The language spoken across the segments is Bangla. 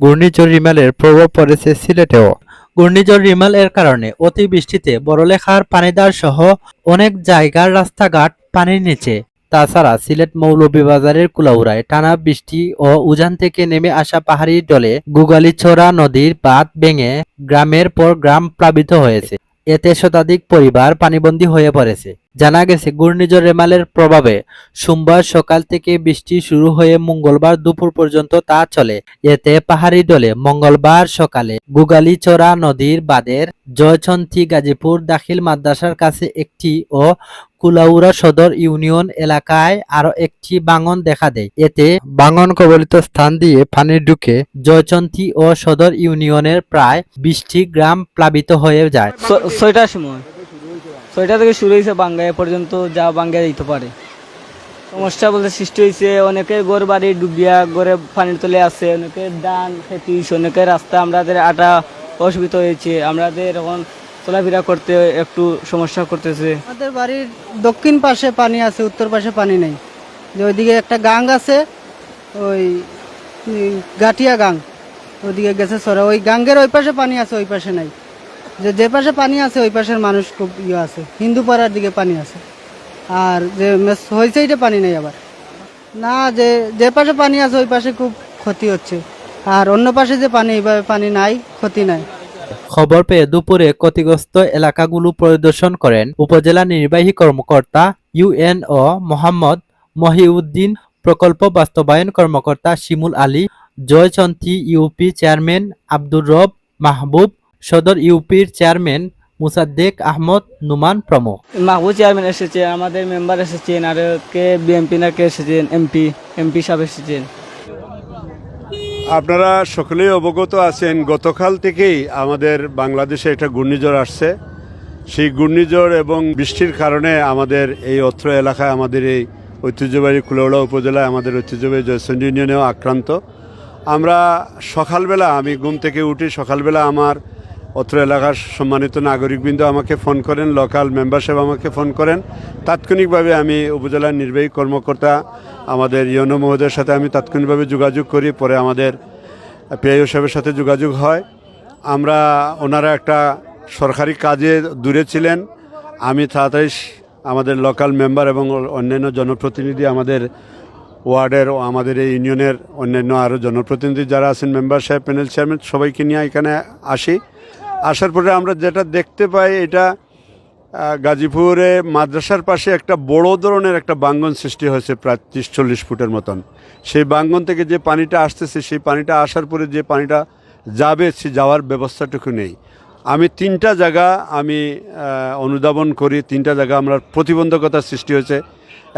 ঘূর্ণিঝড় রিমালের প্রভাব পড়েছে সিলেটেও। ঘূর্ণিঝড় রিমাল এর কারণে অতিবৃষ্টিতে বড়লেখার পানিদার সহ অনেক জায়গার রাস্তাঘাট পানির নিচে। তাছাড়া সিলেট মৌলভীবাজারের কুলাউড়ায় টানা বৃষ্টি ও উজান থেকে নেমে আসা পাহাড়ি ডলে গুগালিছড়া নদীর বাঁধ ভেঙে গ্রামের পর গ্রাম প্লাবিত হয়েছে। এতে শতাধিক পরিবার পানিবন্দী হয়ে পড়েছে। জানা গেছে, ঘূর্ণিঝড় রেমালের প্রভাবে সোমবার সকাল থেকে বৃষ্টি শুরু হয়ে মঙ্গলবার দুপুর পর্যন্ত তা চলে। এতে পাহাড়ি ডলে মঙ্গলবার সকালে গুগালিচড়া নদীর বাদের জয়চন্থী গাজীপুর দাখিল মাদ্রাসার কাছে একটি ও কুলাউড়া সদর ইউনিয়ন এলাকায় আরও একটি বাঙন দেখা দেয়। এতে বাঙন কবলিত স্থান দিয়ে পানি ঢুকে জয়চন্থী ও সদর ইউনিয়নের প্রায় বিশটি গ্রাম প্লাবিত হয়ে যায়। ছয়টার সময়। ছয়টা থেকে শুরু হয়েছে বাঙ্গায় পর্যন্ত, যা বাঙ্গায় দিতে পারে। সমস্যা বলতে সৃষ্টি হয়েছে অনেকে ঘর বাড়ি ডুবিয়া, ঘরে পানির তলে আছে অনেকে ধান, খেতে অনেকের রাস্তা আমাদের আটা অসুবিধা হয়েছে। আমাদের এখন চলাফেরা করতে একটু সমস্যা করতেছে। আমাদের বাড়ির দক্ষিণ পাশে পানি আছে, উত্তর পাশে পানি নেই। যে ওইদিকে একটা গাং আছে, ওই গাটিয়া গাং। ওইদিকে গেছে সরা। ওই গাঙ্গের ওই পাশে পানি আছে, ওই পাশে নাই। যে যে পাশে পানি আছে, ওই পাশের মানুষ খুব ইয়ে আছে। হিন্দু পাড়ার দিকে পানি আছে। আর যে হয়েছে এটা পানি নেই আবার। না, যে যে পাশে পানি আছে, ওই পাশে খুব ক্ষতি হচ্ছে। আর অন্য পাশে যে পানি, এইভাবে পানি নাই, ক্ষতি নাই। খবর পেয়ে দুপুরে ক্ষতিগ্রস্ত এলাকাগুলো পরিদর্শন করেন উপজেলা নির্বাহী কর্মকর্তা ইউএনও মোহাম্মদ মহিউদ্দিন, প্রকল্প বাস্তবায়ন কর্মকর্তা শিমুল আলী জয়চন্থী ইউপি চেয়ারম্যান আব্দুর রব মাহবুব সদর ইউপির চেয়ারম্যান মুসাদ্দেক আহমদ নুমান প্রমুখ। মাহবুব চেয়ারম্যান এসেছে আমাদের মেম্বার এসেছেন আর কে বিএমপি না কে এসেছেন এমপি এমপি সাহেব এসেছেন। আপনারা সকলেই অবগত আছেন গতকাল থেকেই আমাদের বাংলাদেশে একটা ঘূর্ণিঝড় আসছে। সেই ঘূর্ণিঝড় এবং বৃষ্টির কারণে আমাদের এই অত্র এলাকায় আমাদের এই ঐতিহ্যবাহী কুলৌড়া উপজেলায় আমাদের ঐতিহ্যবাহী জয়সন্ড ইউনিয়নেও আক্রান্ত। আমরা সকালবেলা আমি ঘুম থেকে উঠি সকালবেলা আমার অত্র এলাকার সম্মানিত নাগরিকবৃন্দ আমাকে ফোন করেন লোকাল মেম্বারশিপ আমাকে ফোন করেন। তাৎক্ষণিকভাবে আমি উপজেলার নির্বাহী কর্মকর্তা আমাদের ইয়নো মহোদয়ের সাথে আমি তাৎক্ষণিকভাবে যোগাযোগ করি, পরে আমাদের পিআইও সাহেবের সাথে যোগাযোগ হয়। আমরা ওনারা একটা সরকারি কাজে দূরে ছিলেন। আমি তাড়াতাড়ি আমাদের লোকাল মেম্বার এবং অন্যান্য জনপ্রতিনিধি আমাদের ওয়ার্ডের আমাদের এই ইউনিয়নের অন্যান্য আরও জনপ্রতিনিধি যারা আছেন মেম্বার সাহেব প্যানেল চেয়ারম্যান সবাইকে নিয়ে এখানে আসি। আসার পরে আমরা যেটা দেখতে পাই, এটা গাজীপুরে মাদ্রাসার পাশে একটা বড় ধরনের একটা বাঙ্গন সৃষ্টি হয়েছে প্রায় ত্রিশ চল্লিশ ফুটের মতন। সেই বাঙ্গন থেকে যে পানিটা আসতেছে, সেই পানিটা আসার পরে যে পানিটা যাবে, সে যাওয়ার ব্যবস্থাটুকু নেই। আমি তিনটা জায়গা আমি অনুধাবন করি, তিনটা জায়গা আমরা প্রতিবন্ধকতার সৃষ্টি হয়েছে।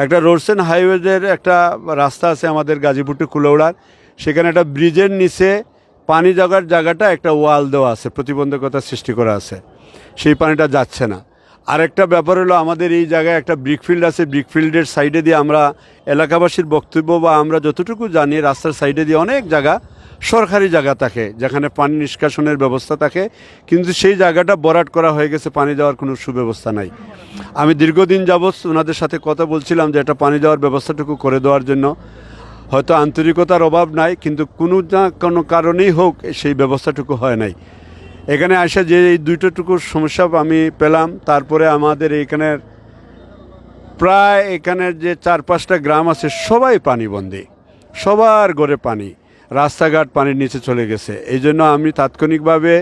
একটা রোডসেন হাইওয়েজের একটা রাস্তা আছে আমাদের গাজীপুর টু কুলৌড়ার। সেখানে একটা ব্রিজের নিচে পানি জাগার জায়গাটা একটা ওয়াল দেওয়া আছে প্রতিবন্ধকতার সৃষ্টি করা আছে। সেই পানিটা যাচ্ছে না। আরেকটা ব্যাপার হলো আমাদের এই জায়গায় একটা ব্রিকফিল্ড আছে ব্রিকফিল্ডের সাইডে দিয়ে আমরা এলাকাবাসীর বক্তব্য বা আমরা যতটুকু জানি, রাস্তার সাইডে দিয়ে অনেক জায়গা সরকারি জায়গা থাকে, যেখানে পানি নিষ্কাশনের ব্যবস্থা থাকে, কিন্তু সেই জায়গাটা বরাট করা হয়ে গেছে, পানি দেওয়ার কোনো সুব্যবস্থা নাই। আমি দীর্ঘদিন যাবৎ ওনাদের সাথে কথা বলছিলাম যে এটা পানি দেওয়ার ব্যবস্থাটুকু করে দেওয়ার জন্য। হয়তো আন্তরিকতার অভাব নাই, কিন্তু কোনো না কোনো কারণেই হোক সেই ব্যবস্থাটুকু হয় নাই। এখানে আসে যে এই দুইটোটুকু সমস্যা আমি পেলাম, তারপরে আমাদের এইখানের প্রায় এখানের যে চার পাঁচটা গ্রাম আছে, সবাই পানিবন্দী, সবার গড়ে পানি, রাস্তাঘাট পানির নিচে চলে গেছে। এই জন্য আমি তাৎক্ষণিকভাবে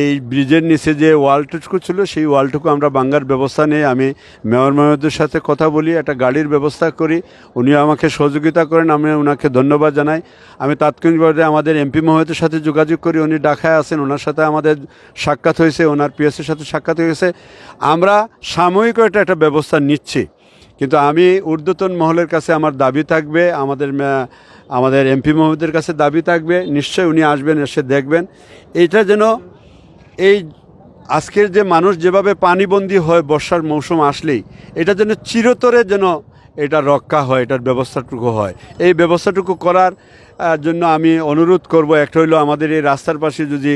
এই ব্রিজের নিচে যে ওয়ালটুকু ছিল সেই ওয়ালটুকু আমরা বাঙ্গার ব্যবস্থা নেই আমি মেয়র মহোদয়ের সাথে কথা বলি, একটা গাড়ির ব্যবস্থা করি। উনি আমাকে সহযোগিতা করেন, আমি ওনাকে ধন্যবাদ জানাই। আমি তাৎক্ষণিকভাবে আমাদের এমপি মহোদয়ের সাথে যোগাযোগ করি, উনি ঢাকায় আছেন, ওনার সাথে আমাদের সাক্ষাৎ হয়েছে, ওনার পিএসের সাথে সাক্ষাৎ হয়েছে। আমরা সাময়িক একটা একটা ব্যবস্থা নিচ্ছি, কিন্তু আমি ঊর্ধ্বতন মহলের কাছে আমার দাবি থাকবে, আমাদের আমাদের এমপি মহোদয়ের কাছে দাবি থাকবে, নিশ্চয়ই উনি আসবেন, এসে দেখবেন। এইটা যেন এই আজকের যে মানুষ যেভাবে পানিবন্দী হয় বর্ষার মৌসুম আসলেই, এটা যেন চিরতরে যেন এটা রক্ষা হয়, এটার ব্যবস্থাটুকু হয়। এই ব্যবস্থাটুকু করার জন্য আমি অনুরোধ করব, একটা হইল আমাদের এই রাস্তার পাশে যদি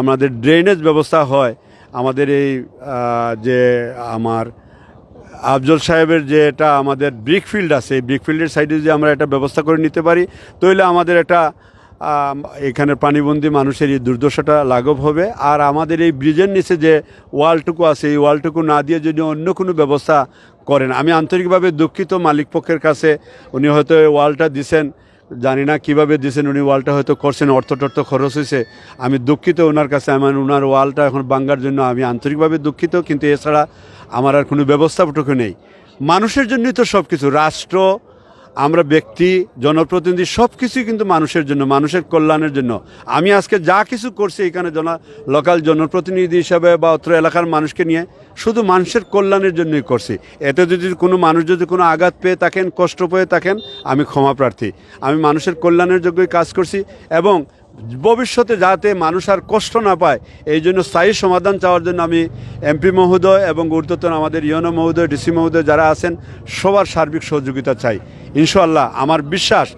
আমাদের ড্রেনেজ ব্যবস্থা হয়, আমাদের এই যে আমার আফজল সাহেবের যে এটা আমাদের ব্রিকফিল্ড আছে, এই ব্রিকফিল্ডের সাইডে যদি আমরা একটা ব্যবস্থা করে নিতে পারি, তাহলে আমাদের একটা আম, এখানে প্রাণীবন্দী মানুষের এই দুর্দশাটা লাঘব হবে। আর আমাদের এই ব্রিজের নিচে যে ওয়ালটুকু আছে এই ওয়ালটুকু না দিয়ে যদি অন্য কোনো ব্যবস্থা করেন আমি আন্তরিকভাবে দুঃখিত মালিক পক্ষের কাছে। উনি হয়তো এই ওয়ালটা দিছেন জানি না কীভাবে দিছেন উনি ওয়ালটা হয়তো করছেন অর্থ টর্থ খরচ হয়েছে। আমি দুঃখিত ওনার কাছে আমার ওনার ওয়ালটা এখন বাঙ্গার জন্য আমি আন্তরিকভাবে দুঃখিত কিন্তু এছাড়া আমার আর কোনো ব্যবস্থাপটুকু নেই। মানুষের জন্যই তো সব কিছু রাষ্ট্র আমরা ব্যক্তি, জনপ্রতিনিধি সব কিছুই কিন্তু মানুষের জন্য, মানুষের কল্যাণের জন্য। আমি আজকে যা কিছু করছি এখানে জন লোকাল জনপ্রতিনিধি হিসাবে বা অত্র এলাকার মানুষকে নিয়ে, শুধু মানুষের কল্যাণের জন্যই করছি। এতে যদি কোনো মানুষ যদি কোনো আঘাত পেয়ে থাকেন, কষ্ট পেয়ে থাকেন, আমি ক্ষমা প্রার্থী। আমি মানুষের কল্যাণের যোগ্যই কাজ করছি এবং ভবিষ্যতে যাতে মানুষ আর কষ্ট না পায়, এই জন্য স্থায়ী সমাধান চাওয়ার জন্য আমি এমপি মহোদয় এবং ঊর্ধ্বতন আমাদের ইয়নো মহোদয়, ডিসি মহোদয় যারা আছেন, সবার সার্বিক সহযোগিতা চাই। ইনশাল্লাহ আমার বিশ্বাস,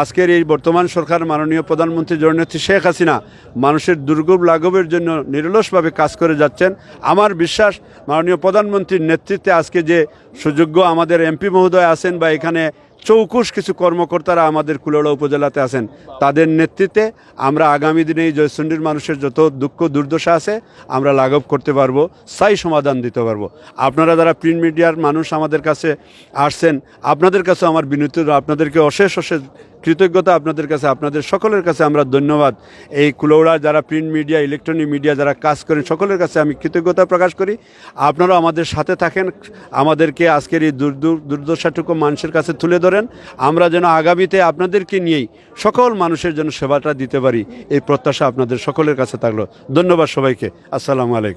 আজকের এই বর্তমান সরকার মাননীয় প্রধানমন্ত্রী জননেত্রী শেখ হাসিনা মানুষের দুর্গম লাঘবের জন্য নিরলসভাবে কাজ করে যাচ্ছেন। আমার বিশ্বাস, মাননীয় প্রধানমন্ত্রীর নেতৃত্বে আজকে যে সুযোগ্য আমাদের এমপি মহোদয় আছেন বা এখানে চৌকুশ কিছু কর্মকর্তারা আমাদের কুলোড়া উপজেলাতে আছেন। তাদের নেতৃত্বে আমরা আগামী দিনে এই জয়চণ্ডীর মানুষের যত দুঃখ, দুর্দশা আছে, আমরা লাঘব করতে পারব, স্থায়ী সমাধান দিতে পারব। আপনারা যারা প্রিন্ট মিডিয়ার মানুষ আমাদের কাছে আসছেন, আপনাদের কাছে আমার বিনীত, আপনাদেরকে অশেষ অশেষ কৃতজ্ঞতা, আপনাদের কাছে, আপনাদের সকলের কাছে আমরা ধন্যবাদ। এই কুলৌড়া যারা প্রিন্ট মিডিয়া ইলেকট্রনিক মিডিয়া যারা কাজ করেন, সকলের কাছে আমি কৃতজ্ঞতা প্রকাশ করি। আপনারাও আমাদের সাথে থাকেন, আমাদেরকে আজকের এই দুর্দু- দুর্দশাটুকু মানুষের কাছে তুলে ধরেন আমরা যেন আগামীতে আপনাদেরকে নিয়েই সকল মানুষের জন্য সেবাটা দিতে পারি। এই প্রত্যাশা আপনাদের সকলের কাছে থাকল। ধন্যবাদ সবাইকে। আসসালামু আলাইকুম।